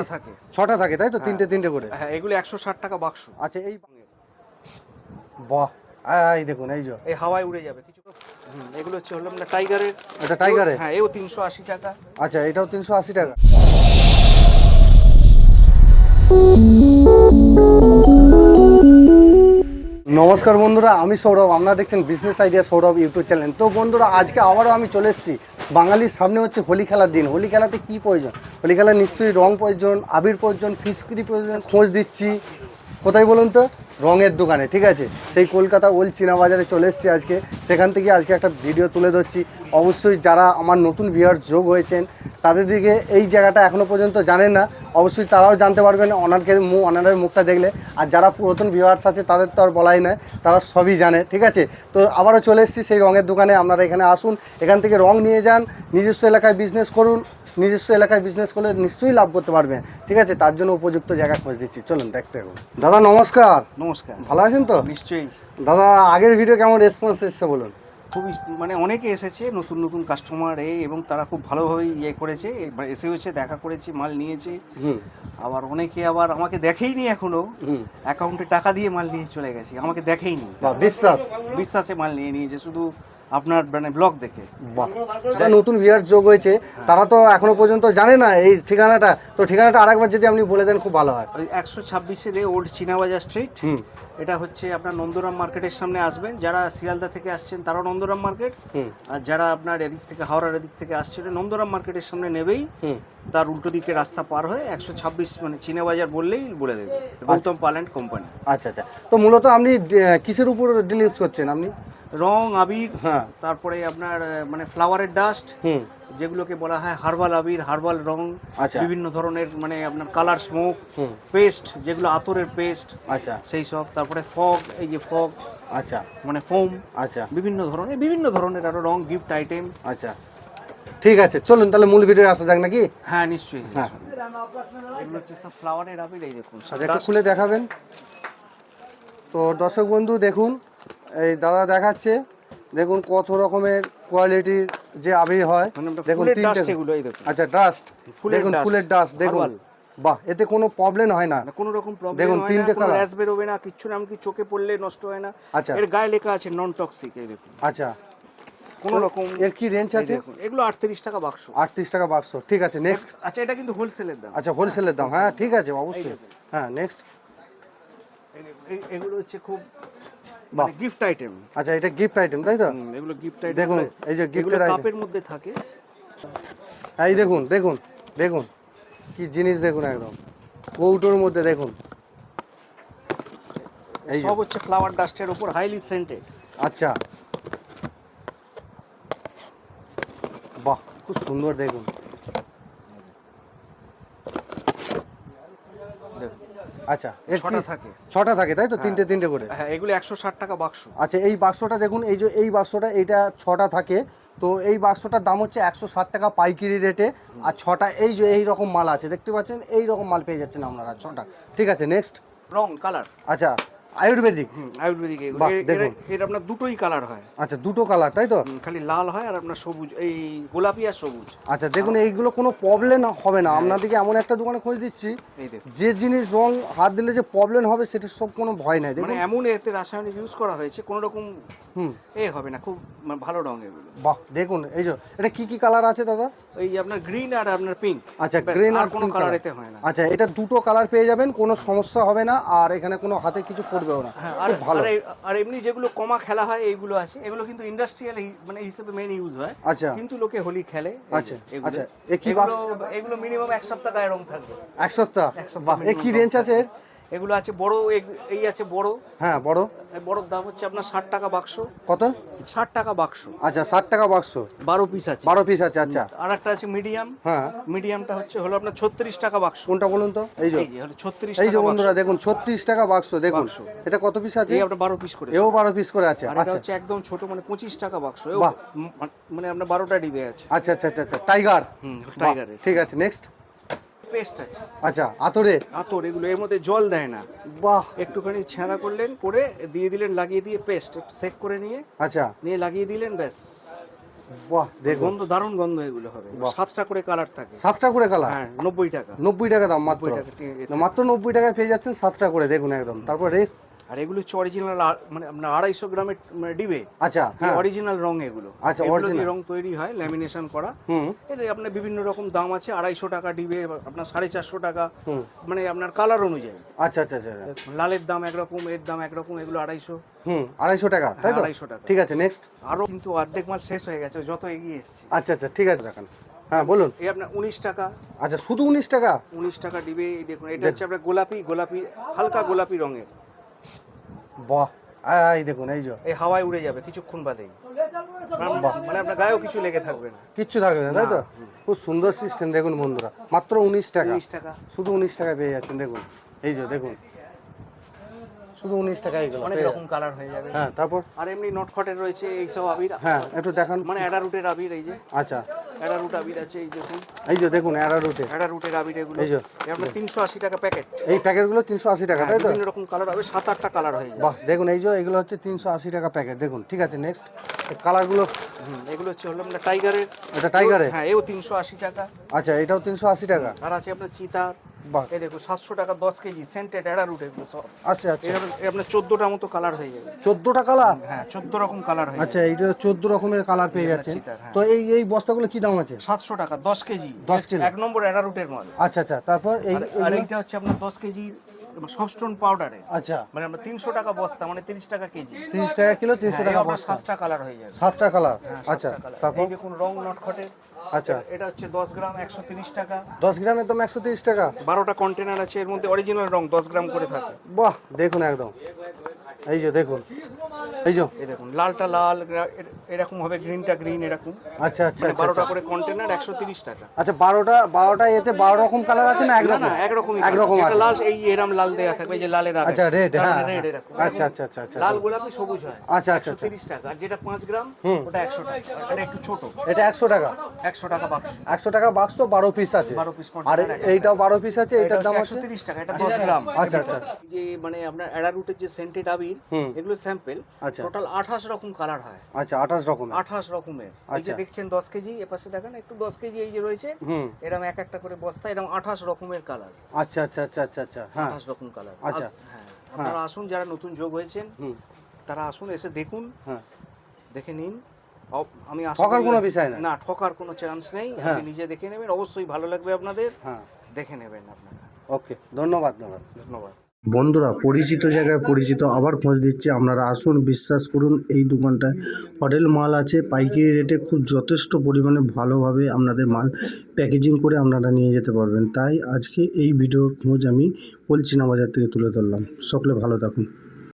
ছটা থাকে। ছটা থাকে তাই তো? হ্যাঁ। তিনটে তিনটে করে? হ্যাঁ এগুলো একশো ষাট টাকা বাক্স। আচ্ছা এই বাহ এই দেখুন এই যে। এই হাওয়ায় উড়ে যাবে। কিছু এগুলো হচ্ছে হলো আপনার টাইগারের এটা টাইগারের? হ্যাঁ এও তিনশো আশি টাকা। আচ্ছা এটাও তিনশো আশি টাকা। নমস্কার বন্ধুরা আমি সৌরভ। আপনারা দেখছেন business idea Sourav YouTube channel. তো বন্ধুরা আজকে আবারও আমি চলে এসেছি বাঙালির সামনে হচ্ছে হোলি খেলার দিন। হোলি খেলাতে কি প্রয়োজন? হোলি খেলা নিশ্চয়ই রং প্রয়োজন, আবির প্রয়োজন ফিসকিরি প্রয়োজন, খোঁজ দিচ্ছি। কোথায় বলুন তো? রঙের দোকানে, ঠিক আছে? সেই কলকাতা ওল্ড চীনা বাজারে চলে এসেছি আজকে। সেখান থেকে আজকে একটা ভিডিও তুলে ধরছি। অবশ্যই যারা আমার নতুন বিহার যোগ হয়েছেন তাদের দিকে এই জায়গাটা এখনও পর্যন্ত জানেন না। অবশ্যই তারাও জানতে পারবেন অনারকে মুখ অনারের মুখটা দেখলে। আর যারা পুরাতন ভিউয়ার্স আছে তাদের তো আর বলাই নয় তারা সবই জানে ঠিক আছে? তো আবারও চলে এসেছি সেই রঙের দোকানে আপনারা এখানে আসুন। এখান থেকে রং নিয়ে যান নিজস্ব এলাকায় বিজনেস করুন। নিজস্ব এলাকায় বিজনেস করলে নিশ্চয়ই লাভ করতে পারবেন ঠিক আছে? তার জন্য উপযুক্ত জায়গা খোঁজ দিচ্ছি। চলুন দেখতে হবে দাদা নমস্কার। নমস্কার। ভালো আছেন তো? নিশ্চয়ই। দাদা আগের ভিডিও কেমন রেসপন্স এসছে বলুন? খুবই মানে অনেকে এসেছে নতুন নতুন কাস্টমার এ এবং তারা খুব ভালোভাবে ইয়ে করেছে এসে হয়েছে দেখা করেছে মাল নিয়েছে। হুম। আবার অনেকে আবার আমাকে দেখেইনি এখনও। অ্যাকাউন্টে টাকা দিয়ে মাল নিয়ে চলে গেছে আমাকে দেখেইনি। বিশ্বাস। বিশ্বাসে মাল নিয়ে নিয়েছে শুধু আপনার মানে ব্লগ দেখে। নতুন ভিউয়ার্স যোগ হয়েছে। তারা তো এখনও পর্যন্ত জানে না এই ঠিকানাটা। তো ঠিকানাটা আরেকবার যদি আপনি বলে দেন খুব ভালো হয়। ওই একশো ছাব্বিশে দে ওল্ড চীনাবাজার স্ট্রিট এটা হচ্ছে আপনার নন্দরাম মার্কেটের সামনে আসবেন। যারা শিয়ালদা থেকে আসছেন তারাও নন্দরাম মার্কেট। আর যারা আপনার এদিক থেকে হাওড়ার এদিক থেকে আসছেন নন্দরাম মার্কেটের সামনে নেবেই। তার উল্টো দিকে রাস্তা পার হয়ে একশো ছাব্বিশ মানে চীনাবাজার বললেই বলে দেবে। গৌতম পাল অ্যান্ড কোম্পানি আচ্ছা আচ্ছা। তো মূলত আপনি কিসের উপর ডিলিংস করছেন আপনি? রং আবির হ্যাঁ। তারপরে আপনার মানে ফ্লাওয়ারের ডাস্ট হুম। যেগুলোকে বলা হয় হার্বাল আবির হার্বাল রং আচ্ছা। বিভিন্ন ধরনের মানে আপনার কালার স্মোক পেস্ট যেগুলো আতরের পেস্ট আচ্ছা। সেই সব তারপরে ফগ এই যে ফগ আচ্ছা। মানে ফোম আচ্ছা। বিভিন্ন ধরনের বিভিন্ন ধরনের আরও রং গিফট আইটেম আচ্ছা। ঠিক আছে চলুন তাহলে মূল ভিডিও আসা যাক নাকি? হ্যাঁ নিশ্চয়ই হ্যাঁ। এগুলো হচ্ছে সব ফ্লাওয়ারের আবির এই দেখুন আচ্ছা একটু খুলে দেখাবেন। তো দর্শক বন্ধু দেখুন এই দাদা দেখাচ্ছে দেখুন কত রকমের কোয়ালিটির যে আবির হয়। মানে দেখুন তিনটে আচ্ছা ডাস্ট দেখুন ফুলের ডাস্ট দেখুন। বাহ এতে কোনো প্রবলেম হয় না। না কোনো রকম প্রবলেম দেখুন, তিনটে colour। র্যাশ বেরোবে না কিচ্ছু না এমনকি চোখে পড়লে নষ্ট হয় না। আচ্ছা। এর গায়ে লেখা আছে নন টক্সিক এই দেখুন। আচ্ছা। কোনো রকম এর কি রেঞ্জ আছে? এগুলো আটত্রিশ টাকা বাক্স। আটত্রিশ টাকা বাক্স ঠিক আছে নেক্সট আচ্ছা এটা কিন্তু হোলসেলের দাম। আচ্ছা হোলসেলের দাম হ্যাঁ ঠিক আছে অবশ্যই। হ্যাঁ নেক্সট এগুলো হচ্ছে খুব। মানে গিফট আইটেম আচ্ছা এটা গিফট আইটেম তাই তো? এগুলো গিফট আইটেম দেখুন এই যে গিফটের আইটেম কাপের মধ্যে থাকে। এই দেখুন দেখুন দেখুন কি জিনিস দেখুন একদম। কৌটোর মধ্যে দেখুন। এই সব হচ্ছে ফ্লাওয়ার ডাস্টের উপর হাইলি সেন্টেড আচ্ছা। বাহ খুব সুন্দর দেখুন। আচ্ছা ছটা থাকে। ছটা থাকে তাই তো? তিনটে তিনটে করে? হ্যাঁ এগুলো একশো ষাট টাকা বাক্স। আচ্ছা এই বাক্সটা দেখুন এই যে এই বাক্সটা এইটা ছটা থাকে। তো এই বাক্সটার দাম হচ্ছে একশো ষাট টাকা পাইকারি রেটে। আর ছটা এই যে এই রকম মাল আছে দেখতে পাচ্ছেন? এই রকম মাল পেয়ে যাচ্ছেন আপনারা ছটা। ঠিক আছে নেক্সট রং কালার আচ্ছা আয়ুর্বেদিক? আয়ুর্বেদিক এর আপনার দুটোই কালার হয়। আচ্ছা দুটো কালার তাই তো? খালি লাল হয় আর আপনার সবুজ এই গোলাপি আর সবুজ। আচ্ছা দেখুন এইগুলো কোনো প্রবলেম হবে না। আপনাদেরকে এমন একটা দোকানে খোঁজ দিচ্ছি। যে জিনিস রং হাত দিলে যে প্রবলেম হবে সেটার সব কোনো ভয় নাই। মানে দেখুন এমন এতে রাসায়নিক ইউজ করা হয়েছে কোনো রকম হুম। এ হবে না খুব মানে ভালো রং এগুলো। বাহ দেখুন এই যে এটা কি কি কালার আছে দাদা? এই আপনার গ্রিন আর আপনার পিঙ্ক আচ্ছা গ্রিন আর কোনো কালার এতে হয় না। আচ্ছা এটা দুটো কালার পেয়ে যাবেন কোনো সমস্যা হবে না। আর এখানে কোনো হাতে কিছু পড়বেও না হ্যাঁ আর ভালো। আর এমনি যেগুলো কমা খেলা হয় এইগুলো আছে। এগুলো কিন্তু ইন্ডাস্ট্রিয়াল মানে হিসেবে মেন ইউজ হয়। আচ্ছা। কিন্তু লোকে হোলি খেলে। আচ্ছা। আচ্ছা, এগুলো এগুলো মিনিমাম এক সপ্তাহ গায়ে রং থাকবে। এক সপ্তাহ? এক কি রেঞ্জ আছে? এগুলো আছে বড় এই আছে বড়। হ্যাঁ বড়। বড়র দাম হচ্ছে আপনার ষাট টাকা বাক্স। কত? ষাট টাকা বাক্স। আচ্ছা ষাট টাকা বাক্স। বারো পিস আছে। বারো পিস আছে আচ্ছা। আর একটা আছে মিডিয়াম হ্যাঁ। মিডিয়ামটা হচ্ছে হলো আপনার ছত্রিশ টাকা বাক্স। কোনটা বলুন তো? এই যে। এই যে হলো ছত্রিশ এই যে বন্ধুরা দেখুন ছত্রিশ টাকা বাক্স দেখুন। এটা কত পিস আছে? এই আপনার বারো পিস করে। এও বারো পিস করে আছে আচ্ছা। হচ্ছে একদম ছোট মানে পঁচিশ টাকা বাক্স। মানে আপনার বারোটা ডিবে আছে। আচ্ছা আচ্ছা আচ্ছা আচ্ছা। টাইগার হুম বাহ, টাইগারের ঠিক আছে নেক্সট পেস্ট আছে। আচ্ছা আতরে? আতর এগুলো এর মধ্যে জল দেয় না। বাহ। একটুখানি ছেঁড়া করলেন করে দিয়ে দিলেন লাগিয়ে দিয়ে পেস্ট সেক করে নিয়ে। আচ্ছা। নিয়ে লাগিয়ে দিলেন ব্যাস। বাহ দেখুন। গন্ধ দারুণ গন্ধ এগুলো হবে। সাতটা করে কালার থাকে। সাতটা করে কালার? হ্যাঁ নব্বই টাকা। নব্বই টাকা দাম মাত্র। নব্বই টাকা মাত্র নব্বই টাকায় পেয়ে যাচ্ছেন সাতটা করে দেখুন একদম। তারপর রেস আর এগুলো হচ্ছে অরিজিনাল মানে আপনার আড়াইশো গ্রামের মানে ডিবে। আচ্ছা হ্যাঁ। অরিজিনাল রং এগুলো। আচ্ছা। দিয়ে রং তৈরি হয় ল্যামিনেশন করা। হুম। এর আপনার বিভিন্ন রকম দাম আছে আড়াইশো টাকা ডিবে আপনার সাড়ে চারশো টাকা। মানে আপনার কালার অনুযায়ী। আচ্ছা আচ্ছা আচ্ছা লালের দাম একরকম এর দাম একরকম এগুলো আড়াইশো। হুম আড়াইশো টাকা তাই তো? আড়াইশো টাকা। ঠিক আছে নেক্সট আরও কিন্তু অর্ধেক মাল শেষ হয়ে গেছে যত এগিয়ে এসছে। আচ্ছা আচ্ছা ঠিক আছে দেখান হ্যাঁ বলুন। এই আপনার উনিশ টাকা। আচ্ছা শুধু উনিশ টাকা? উনিশ টাকা ডিবে এই দেখুন এটা হচ্ছে আপনার গোলাপি গোলাপি হালকা গোলাপি রঙের। বাহ এই দেখুন এই যে। এই হাওয়ায় উড়ে যাবে কিছুক্ষণ বাদেই। মানে আপনার গায়েও কিছু লেগে থাকবে না। কিচ্ছু থাকবে না তাই তো? খুব সুন্দর সিস্টেম দেখুন বন্ধুরা। মাত্র উনিশ টাকা। উনিশ টাকা। শুধু উনিশ টাকা পেয়ে যাচ্ছেন দেখুন। এই যে দেখুন। শুধু উনিশ টাকা এইগুলো অনেক রকম কালার হয়ে যাবে। হ্যাঁ তারপর? আর এমনি নটখটের রয়েছে এইসব আবির। হ্যাঁ একটু দেখান। মানে অ্যাডারুটের আবির এই যে। আচ্ছা। অ্যাডারুট আবির আছে এই দেখুন। এই যে দেখুন অ্যারা রুটে অ্যাডারুটের আবির এগুলো। এই যে। আপনার তিনশো আশি টাকা প্যাকেট এই প্যাকেটগুলো তিনশো আশি টাকা তাই তো? বিভিন্ন রকম কালার হবে সাত আটটা কালার হয়ে যাবে। বাহ দেখুন এই যে এগুলো হচ্ছে তিনশো আশি টাকা প্যাকেট দেখুন ঠিক আছে নেক্সট কালারগুলো এগুলো হচ্ছে হলো আপনার টাইগারের এটা টাইগারের হ্যাঁ এও তিনশো আশি টাকা। আচ্ছা এটাও তিনশো আশি টাকা। আর আছে আপনার চিতার। এই দেখো সাতশো টাকা দশ কেজি সেন্টেড অ্যাডারুট এগুলো সব। আচ্ছা আচ্ছা। আপনার- চোদ্দোটা মতো কালার হয়ে যাবে। চোদ্দোটা কালার হ্যাঁ চোদ্দ রকম কালার হয়ে আচ্ছা এইটা চোদ্দ রকমের কালার পেয়ে যাচ্ছে হ্যাঁ। তো এই এই বস্তাগুলো কি দাম আছে? সাতশো টাকা দশ কেজি। দশ কেজি। এক নম্বর অ্যাডারুটের মাল আচ্ছা আচ্ছা তারপর এই? এইটা হচ্ছে আপনার দশ কেজি সব স্টোন পাউডারে। আচ্ছা। মানে আমরা তিনশো টাকা বস্তা মানে তিরিশ টাকা কেজি। তিরিশ টাকা কিলো তিনশো হ্যাঁ, টাকা বস্তা। সাতটা কালার হয়ে যাবে। সাতটা কালার। হ্যাঁ, আচ্ছা তারপর? দেখুন রং নটখটে। আচ্ছা। এটা হচ্ছে দশ গ্রাম একশো তিরিশ টাকা। দশ গ্রামের দাম একশো তিরিশ টাকা? বারোটা কন্টেনার আছে এর মধ্যে অরিজিনাল রং দশ গ্রাম করে থাকে। বাহ দেখুন একদম। এই যে দেখুন। এই যে। দেখুন লালটা লাল এরকম হবে গ্রিনটা গ্রিন এরকম। আচ্ছা আচ্ছা মানে আচ্ছা বারোটা আচ্ছা। করে কন্টেনার একশো তিরিশ টাকা। আচ্ছা বারোটা বারোটা এতে বারো রকম কালার আছে না একরকম না একরকম? আছে। লাল এই এরম লাল দেয়া থাকবে যে লালে দাগ আচ্ছা রেড হ্যাঁ red হ্যাঁ। এরকম। আচ্ছা আচ্ছা আচ্ছা আচ্ছা লাল গোলাপি সবুজ হয়। আচ্ছা আচ্ছা আচ্ছা। তিরিশ টাকা। আর যেটা পাঁচ গ্রাম ওটা একশো টাকা। এটা একটু ছোট। এটা একশো টাকা। একশো টাকা বাক্স একশো টাকা বাক্স বারো পিস আছে। 12 piece আর এইটাও বারো পিস আছে এটা এটার দাম আছে তিরিশ টাকা। এটা দশ গ্রাম। আচ্ছা, আচ্ছা। যে মানে আপনার অ্যাডারুটের যে সেন্টেড আবির এগুলো স্যাম্পেল আচ্ছা। টোটাল আঠাশ রকম কালার হয়। আচ্ছা আঠাশ রকমের? আঠাশ রকমের। এই যে আচ্ছা। দেখছেন দশ কেজি এপাশে দেখেন একটু দশ কেজি এই যে রয়েছে এরকম এক একটা করে বস্তা এরকম আঠাশ রকমের কালার। আচ্ছা আচ্ছা আচ্ছা আচ্ছা আচ্ছা হ্যাঁ। আঠাশ রকম কালার। আচ্ছা। হ্যাঁ আপনারা আসুন যারা নতুন যোগ হয়েছেন তারা আসুন এসে দেখুন হ্যাঁ। দেখে নিন। আমি ঠকার কোনো বিষয় না। না ঠকার কোনো চান্স নেই। হ্যাঁ। আপনি নিজে দেখে নেবেন অবশ্যই ভালো লাগবে আপনাদের। হ্যাঁ। দেখে নেবেন আপনারা। ওকে ধন্যবাদ। ধন্যবাদ। বন্ধুরা, পরিচিত জায়গায় পরিচিত, আবার খোঁজ দিচ্ছে। আপনারা আসুন, বিশ্বাস করুন, এই দোকানটায় হোটেল মাল আছে। পাইকারি রেটে খুব যথেষ্ট পরিমাণে ভালোভাবে আপনাদের মাল প্যাকেজিং করে আপনারা নিয়ে যেতে পারবেন। তাই আজকে এই ভিডিওর খোঁজ আমি পলচিনা বাজার থেকে তুলে ধরলাম। সকলে ভালো থাকুন।